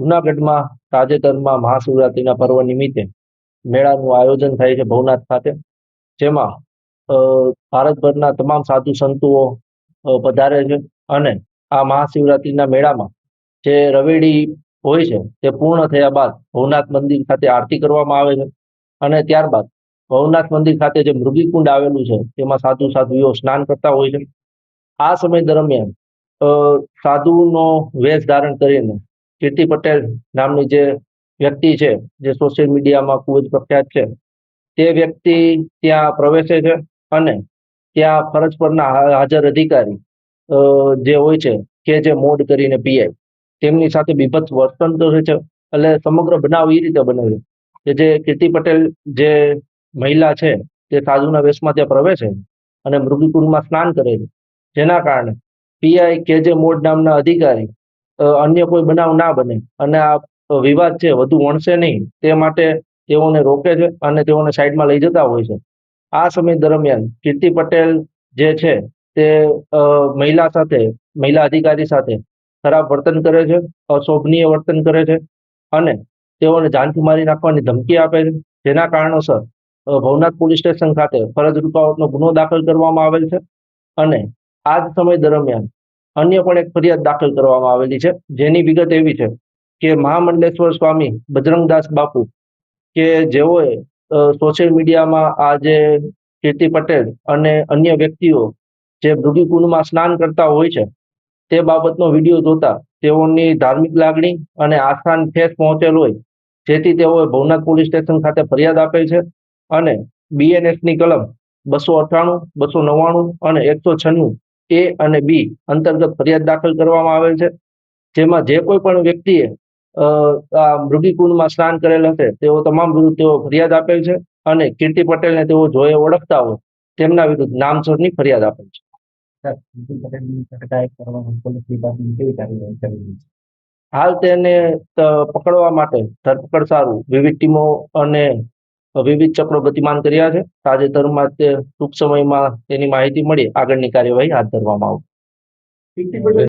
જુનાગઢમાં તાજેતરમાં મહાશિવરાત્રિના પર્વ નિમિત્તે મેળાનું આયોજન થાય છે ભવનાથ ખાતે, જેમાં ભારતભરના તમામ સાધુ સંતુઓ પધારે છે અને આ મહાશિવરાત્રિના મેળામાં જે રવેડી હોય છે તે પૂર્ણ થયા બાદ ભવનાથ મંદિર ખાતે આરતી કરવામાં આવે છે અને ત્યારબાદ ભવનાથ મંદિર ખાતે જે મૃગીકુંડ આવેલું છે તેમાં સાધુ સાધુઓ સ્નાન કરતા હોય છે. આ સમય દરમિયાન સાધુનો વેશ ધારણ કરીને કીર્તિ પટેલ નામની જે વ્યક્તિ છે, જે સોશિયલ મીડિયામાં ખૂબ જ પ્રખ્યાત છે, તે વ્યક્તિ ત્યાં પ્રવેશે છે અને ત્યાં ફરજ પરના હાજર અધિકારી જે હોય છે, કે જે મોડ કરીને પીઆઈ તેમની સાથે બીભત્સ વર્તન કરે છે એટલે સમગ્ર બનાવ એ રીતે બને છે કે જે કીર્તિ પટેલ જે મહિલા છે, તે સાધુના વેશમાં ત્યાં પ્રવેશે અને મૃગીકુંડમાં સ્નાન કરે છે. જેના કારણે પીઆઈ કે જે મોડ નામના અધિકારી અન્ય કોઈ બનાવ ના બને. અને આ વિવાદ છે, વધુ વણસે નહીં. તે માટે તેઓને રોકે છે અને તેઓને સાઈડમાં લઈ જતા હોય છે. આ સમય દરમિયાન કીર્તિ પટેલ જે છે તે મહિલા સાથે, મહિલા અધિકારી સાથે ખરાબ વર્તન કરે છે, અશોભનીય વર્તન કરે છે અને તેઓને જાનથી મારી નાખવાની ધમકી આપે છે. જેના કારણોસર ભવનાથ પોલીસ સ્ટેશન ખાતે ફરજ રૂકાવટનો ગુનો દાખલ કરવામાં આવેલ છે. અને આ જ સમય દરમિયાન અન્ય પણ એક ફરિયાદ દાખલ કરવામાં આવેલી છે. જેની વિગત એવી છે કે મહામંડલેશ્વર સ્વામી બજરંગદાસ બાપુ કે જેઓએ સોશિયલ મીડિયામાં આ જે કીર્તિ પટેલ અને અન્ય વ્યક્તિઓ જે મૃગીકુંડમાં સ્નાન કરતા હોય છે, તે બાબતનો વીડિયો જોતા તેઓની ધાર્મિક લાગણી અને આસ્થાન ઠેસ પહોંચેલ હોય, જેથી તેઓએ ભવનાથ પોલીસ સ્ટેશન ખાતે ફરિયાદ આપેલ છે અને બીએનએસની કલમ બસો અઠ્ઠાણું, બસો નવ્વાણું અને એકસો છન્નું એ અને બી અંતર્ગત ફરિયાદ દાખલ કરવામાં આવેલ છે. જેમાં જે કોઈ પણ વ્યક્તિએ આ મૃગીકુંડમાં સ્નાન કરેલ હશે તેઓ તમામ વિરુદ્ધ તેઓ ફરિયાદ આપેલ છે અને કીર્તિ પટેલને તેઓ જોઈએ ઓળખતા હોય તેમના વિરુદ્ધ નામસરની ફરિયાદ આપેલ છે. હાલ તેને પકડવા માટે ધરપકડ સારું વિવિધ ટીમો અને વિવિધ ચક્રો ગતિમાન કર્યા છે. તાજેતરમાં તે ટૂંક સમયમાં તેની માહિતી મળી. આગળની કાર્યવાહી હાથ ધરવામાં આવશે.